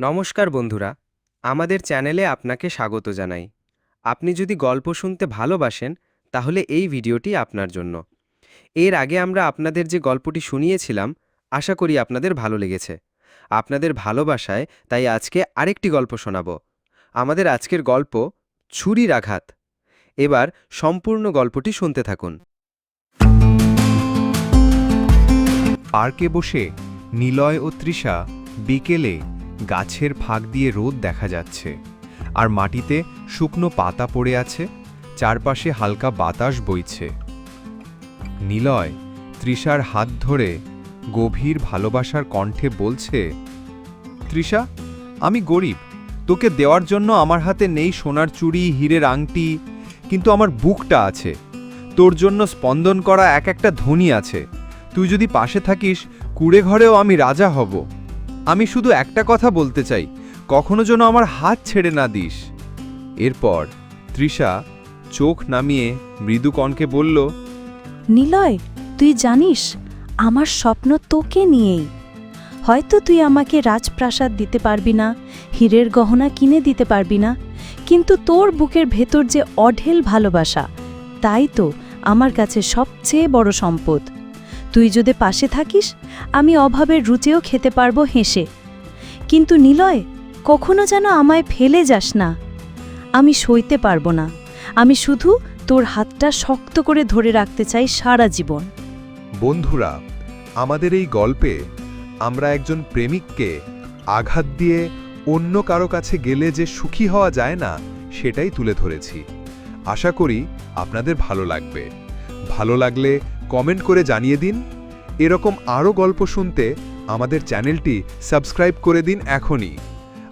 নমস্কার বন্ধুরা, আমাদের চ্যানেলে আপনাকে স্বাগত জানাই। আপনি যদি গল্প শুনতে ভালোবাসেন, তাহলে এই ভিডিওটি আপনার জন্য। এর আগে আমরা আপনাদের যে গল্পটি শুনিয়েছিলাম, আশা করি আপনাদের ভালো লেগেছে। আপনাদের ভালোবাসায় তাই আজকে আরেকটি গল্প শোনাব। আমাদের আজকের গল্প ছুরির আঘাত। এবার সম্পূর্ণ গল্পটি শুনতে থাকুন। পার্কে বসে, নিলয় ও তৃষা বিকেলে গাছের ফাঁক দিয়ে রোদ দেখা যাচ্ছে। আর মাটিতে শুকনো পাতা পড়ে আছে, চারপাশে হালকা বাতাস বইছে। নিলয়, তৃষার হাত ধরে গভীর ভালোবাসার কণ্ঠে বলছে, তৃষা, আমি গরিব, তোকে দেওয়ার জন্য আমার হাতে নেই সোনার চুড়ি, হীরের আংটি, কিন্তু আমার বুকটা আছে। তোর জন্য স্পন্দন করা এক একটা ধ্বনি আছে। তুই যদি পাশে থাকিস, কুড়ে ঘরেও আমি রাজা হব। আমি শুধু একটা কথা বলতে চাই, কখনো যেন আমার হাত ছেড়ে না দিস। এরপর তৃষা চোখ নামিয়ে মৃদু কণকে বলল, নিলয়, তুই জানিস, আমার স্বপ্ন তোকে নিয়েই। হয়তো তুই আমাকে রাজপ্রাসাদ দিতে পারবি না, হীরের গহনা কিনে দিতে পারবি না, কিন্তু তোর বুকের ভেতর যে অঢেল ভালোবাসা, তাই তো আমার কাছে সবচেয়ে বড় সম্পদ। তুই যদি পাশে থাকিস, আমি অভাবের রুচেও খেতে পারব হেসে। কিন্তু নিলয়, কখনো যেন আমায় ফেলে যাস না। আমি সইতে পারব না। আমি শুধু তোর হাতটা শক্ত করে ধরে রাখতে চাই সারা জীবন। বন্ধুরা, আমাদের এই গল্পে আমরা একজন প্রেমিককে আঘাত দিয়ে অন্য কারও কাছে গেলে যে সুখী হওয়া যায় না, সেটাই তুলে ধরেছি। আশা করি আপনাদের ভালো লাগবে। ভালো লাগলে কমেন্ট করে জানিয়ে দিন। এরকম আরও গল্প শুনতে আমাদের চ্যানেলটি সাবস্ক্রাইব করে দিন এখনই।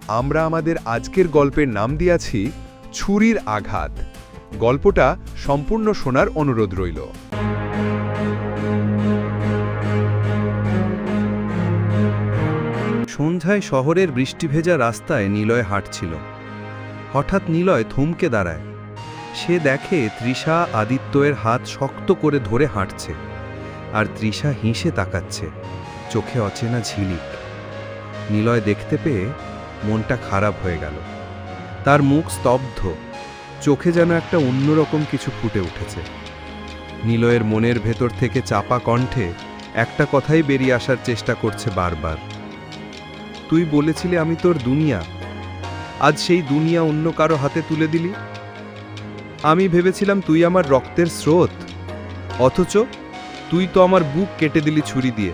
আমরা আমাদের আজকের গল্পের নাম দিয়াছি, ছুরির আঘাত। গল্পটা সম্পূর্ণ শোনার অনুরোধ রইল। সন্ধ্যায় শহরের বৃষ্টিভেজা রাস্তায় নিলয় হাঁটছিল। হঠাৎ নিলয় থমকে দাঁড়ায়। সে দেখে তৃষা আদিত্যের হাত শক্ত করে ধরে হাঁটছে, আর তৃষা হিসে তাকাচ্ছে, চোখে অচেনা ঝিলিক। নিলয় দেখতে পেয়ে মনটা খারাপ হয়ে গেল। তার মুখ স্তব্ধ, চোখে যেন একটা অন্যরকম কিছু ফুটে উঠেছে। নিলয়ের মনের ভেতর থেকে চাপা কণ্ঠে একটা কথাই বেরিয়ে আসার চেষ্টা করছে বারবার। তুই বলেছিলে আমি তোর দুনিয়া। আজ সেই দুনিয়া অন্য কারও হাতে তুলে দিলি? আমি ভেবেছিলাম তুই আমার রক্তের স্রোত। অথচ তুই তো আমার বুক কেটে দিলি ছুরি দিয়ে।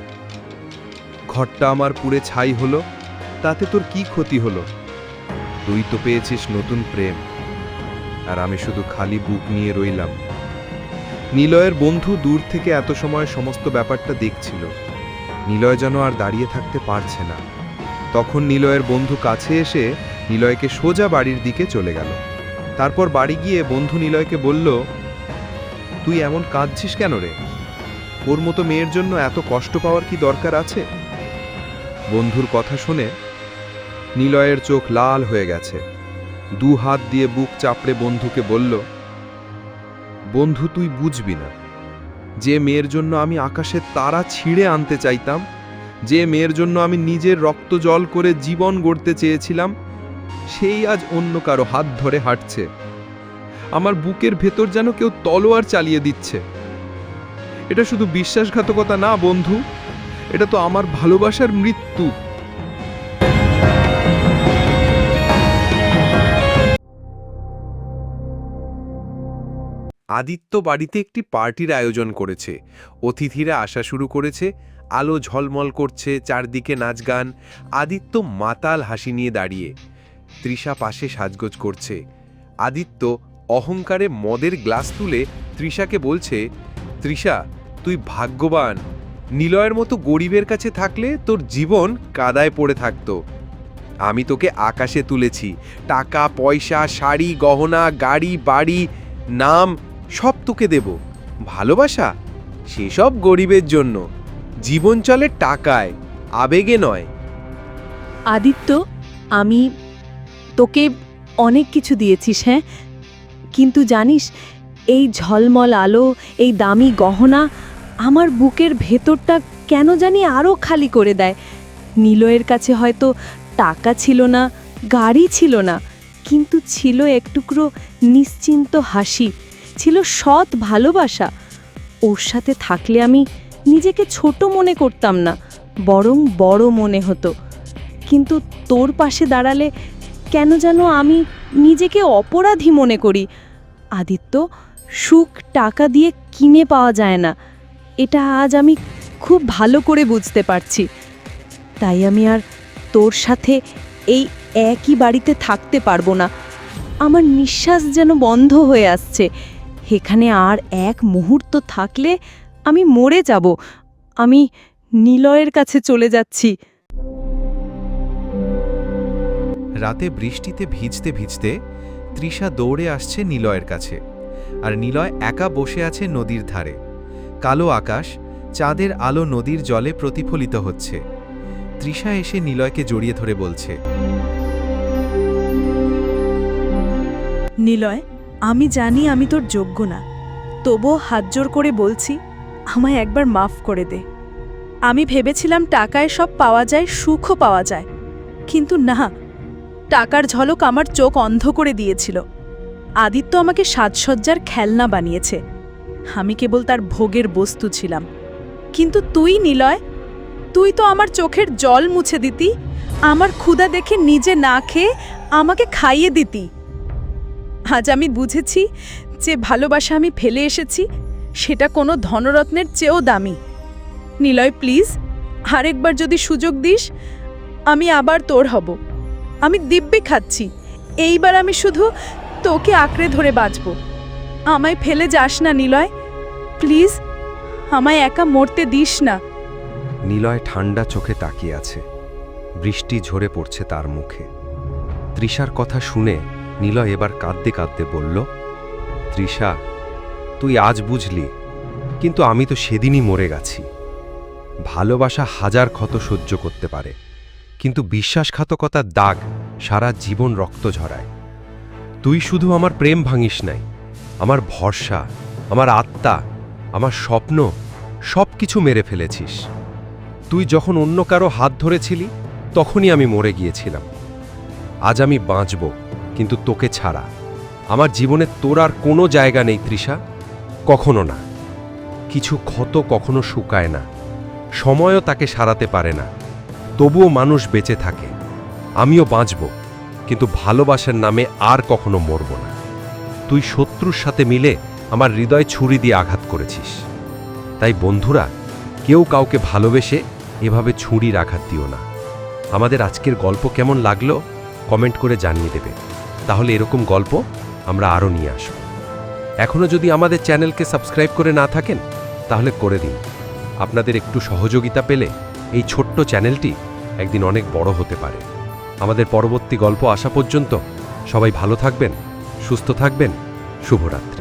ঘরটা আমার পুড়ে ছাই হলো, তাতে তোর কি ক্ষতি হলো? তুই তো পেয়েছিস নতুন প্রেম। আর আমি শুধু খালি বুক নিয়ে রইলাম। নিলয়ের বন্ধু দূর থেকে এত সময় সমস্ত ব্যাপারটা দেখছিল। নিলয় যেন আর দাঁড়িয়ে থাকতে পারছে না। তখন নিলয়ের বন্ধু কাছে এসে নিলয়কে সোজা বাড়ির দিকে চলে গেল। তারপর বাড়ি গিয়ে বন্ধু নিলয়কে বলল, তুই এমন কাঁদছিস কেন রে? ওর মতো মেয়ের জন্য এত কষ্ট পাওয়ার কি দরকার আছে? বন্ধুর কথা শুনে নিলয়ের চোখ লাল হয়ে গেছে। দু হাত দিয়ে বুক চাপড়ে বন্ধুকে বলল, বন্ধু, তুই বুঝবি না। যে মেয়ের জন্য আমি আকাশের তারা ছিঁড়ে আনতে চাইতাম, যে মেয়ের জন্য আমি নিজের রক্ত জল করে জীবন গড়তে চেয়েছিলাম সেই আজ অন্য কারও হাত ধরে হাঁটছে। আমার বুকের ভেতর যেন কেউ তলোয়ার চালিয়ে দিচ্ছে। এটা শুধু বিশ্বাসঘাতকতা না, বন্ধু, এটা তো আমার ভালোবাসার মৃত্যু। আদিত্য বাড়িতে একটি পার্টির আয়োজন করেছে। অতিথিরা আসা শুরু করেছে, আলো ঝলমল করছে, চারদিকে নাচ গান, আদিত্য মাতাল হাসি নিয়ে দাঁড়িয়ে। তৃষা পাশে সাজগোজ করছে। আদিত্য অহংকারে মদের গ্লাস তুলে তৃষাকে বলছে, তৃষা, তুই ভাগ্যবান। নিলয়ের মতো গরিবের কাছে থাকলে তোর জীবন কাদায় পড়ে থাকতো। আমি তোকে আকাশে তুলেছি। টাকা, পয়সা, শাড়ি, গহনা, গাড়ি, বাড়ি, নাম সব তোকে দেব। ভালোবাসা? সেসব গরিবের জন্য। জীবন চলে টাকায়, আবেগে নয়। আদিত্য, আমি তোকে অনেক কিছু দিয়েছিস হ্যাঁ? কিন্তু জানিস, এই ঝলমল আলো, এই দামি গহনা আমার বুকের ভেতরটা কেন জানি আরও খালি করে দেয়। নিলয়ের কাছে হয়তো টাকা ছিল না, গাড়ি ছিল না, কিন্তু ছিল একটুকরো নিশ্চিন্ত হাসি, ছিল সৎ ভালোবাসা। ওর সাথে থাকলে আমি নিজেকে ছোট মনে করতাম না, বরং বড় মনে হতো। কিন্তু তোর পাশে দাঁড়ালে কেন যেন আমি নিজেকে অপরাধী মনে করি। আদিত্য, সুখ টাকা দিয়ে কিনে পাওয়া যায় না। এটা আজ আমি খুব ভালো করে বুঝতে পারছি। তাই আমি আর তোর সাথে এই একই বাড়িতে থাকতে পারব না। আমার নিঃশ্বাস যেন বন্ধ হয়ে আসছে। এখানে আর এক মুহূর্ত থাকলে আমি মরে যাব। আমি নিলয়ের কাছে চলে যাচ্ছি। রাতে বৃষ্টিতে ভিজতে ভিজতে তৃষা দৌড়ে আসছে নিলয়ের কাছে। আর নিলয় একা বসে আছে নদীর ধারে। কালো আকাশ, চাঁদের আলো নদীর জলে প্রতিফলিত হচ্ছে। তৃষা এসে নিলয়কে জড়িয়ে ধরে বলছে, নিলয়, আমি জানি আমি তোর যোগ্য না। তবুও হাত জোর করে বলছি, আমায় একবার মাফ করে দে। আমি ভেবেছিলাম টাকায় সব পাওয়া যায়, সুখও পাওয়া যায়। কিন্তু না টাকার ঝলক আমার চোখ অন্ধ করে দিয়েছিল। আদিত্য আমাকে সাজসজ্জার খেলনা বানিয়েছে। আমি কেবল তার ভোগের বস্তু ছিলাম। কিন্তু তুই, নিলয়, তুই তো আমার চোখের জল মুছে দিতি, আমার ক্ষুধা দেখে নিজে না খেয়ে আমাকে খাইয়ে দিতি। আজ আমি বুঝেছি যে ভালোবাসা আমি ফেলে এসেছি, সেটা কোনো ধনরত্নের চেয়েও দামি। নিলয়, প্লিজ, আরেকবার যদি সুযোগ দিস, আমি আবার তোর হব। আমি দিব্যে খাচ্ছি। এইবার আমি শুধু তোকে আঁকড়ে ধরে বাঁচব। আমায় ফেলে যাস না, নিলয়। প্লিজ, আমায় একা মরতে দিস না। নিলয় ঠান্ডা চোখে তাকিয়ে আছে। বৃষ্টি ঝরে পড়ছে তার মুখে। তৃষার কথা শুনে নিলয় এবার কাঁদতে কাঁদতে বলল, তৃষা, তুই আজ বুঝলি, কিন্তু আমি তো সেদিনই মরে গেছি। ভালোবাসা হাজার ক্ষত সহ্য করতে পারে। কিন্তু বিশ্বাসঘাতকতার দাগ সারা জীবন রক্ত ঝরায়। তুই শুধু আমার প্রেম ভাঙিস নাই, আমার ভরসা, আমার আত্মা, আমার স্বপ্ন সব কিছু মেরে ফেলেছিস। তুই যখন অন্য কারও হাত ধরেছিলি, তখনই আমি মরে গিয়েছিলাম। আজ আমি বাঁচব, কিন্তু তোকে ছাড়া। আমার জীবনে তোর আর কোনো জায়গা নেই, তৃষা। কখনো না। কিছু ক্ষত কখনো শুকায় না। সময়ও তাকে সারাতে পারে না। তবুও মানুষ বেঁচে থাকে। আমিও বাঁচব, কিন্তু ভালোবাসার নামে আর কখনো মরব না। তুই শত্রুর সাথে মিলে আমার হৃদয় ছুরি দিয়ে আঘাত করেছিস। তাই বন্ধুরা, কেউ কাউকে ভালোবেসে এভাবে ছুরির আঘাত দিও না। আমাদের আজকের গল্প কেমন লাগল, কমেন্ট করে জানিয়ে দেবে। তাহলে এরকম গল্প আমরা আরও নিয়ে আসব। এখনও যদি আমাদের চ্যানেলকে সাবস্ক্রাইব করে না থাকেন, তাহলে করে দিন। আপনাদের একটু সহযোগিতা পেলে এই ছোট্ট চ্যানেলটি একদিন অনেক বড় হতে পারে। আমাদের পরবর্তী গল্প আসা পর্যন্ত সবাই ভালো থাকবেন, সুস্থ থাকবেন। শুভরাত্রি।